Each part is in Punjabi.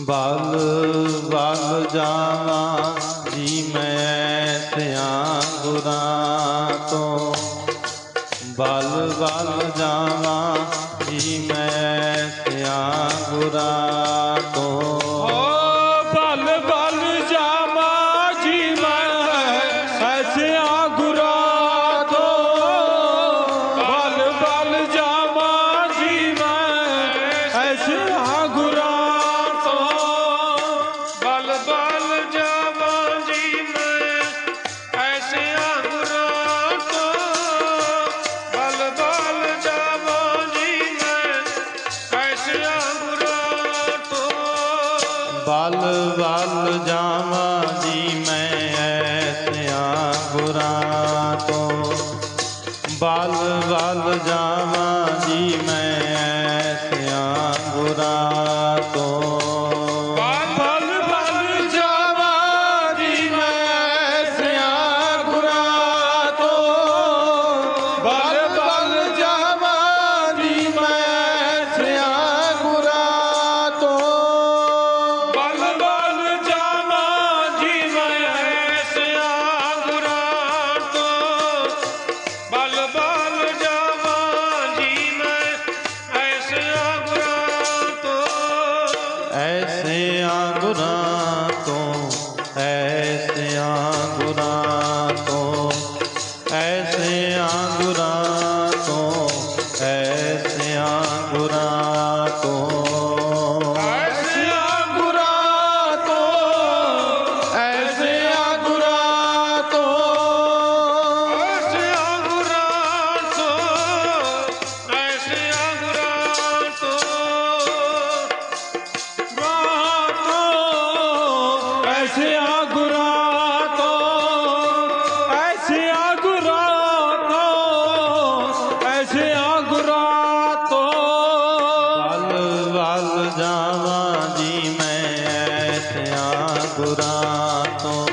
ਬਲ ਬਲ ਜਾਵਾ ਜੀ ਮੈਂ ਧਿਆਨ ਗੁਰਾਂ ਤੋਂ। ਬਲ ਬਲ ਜਾਵਾ ਜੀ ਮੈਂ ਧਿਆਨ ਗੁਰਾਂ ਤੋਂ। ਕਲ ਵੱਲ ਜਾਵਾਂ। ਵੱਲ ਜਾਵਾਂ ਜੀ ਮੈਂ ਐਸਿਆਂ ਗੁਰਾਂ ਤੋਂ।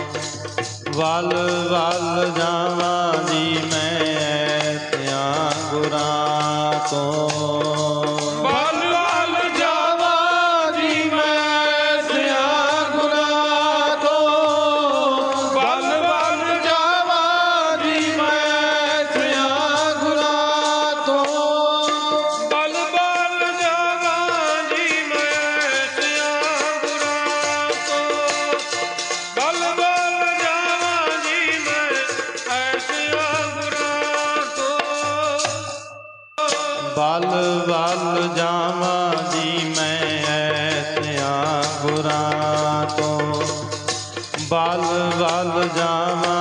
ਵੱਲ ਵੱਲ ਜਾਵਾਂ ਵੱਲ ਜਾਵਾਂ ਜੀ ਮੈਂ ਐਸਿਆਂ ਗੁਰਾਂ ਤੋਂ। ਬਲ ਵੱਲ ਜਾਵਾਂ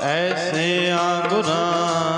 ਐਸੇ ਆ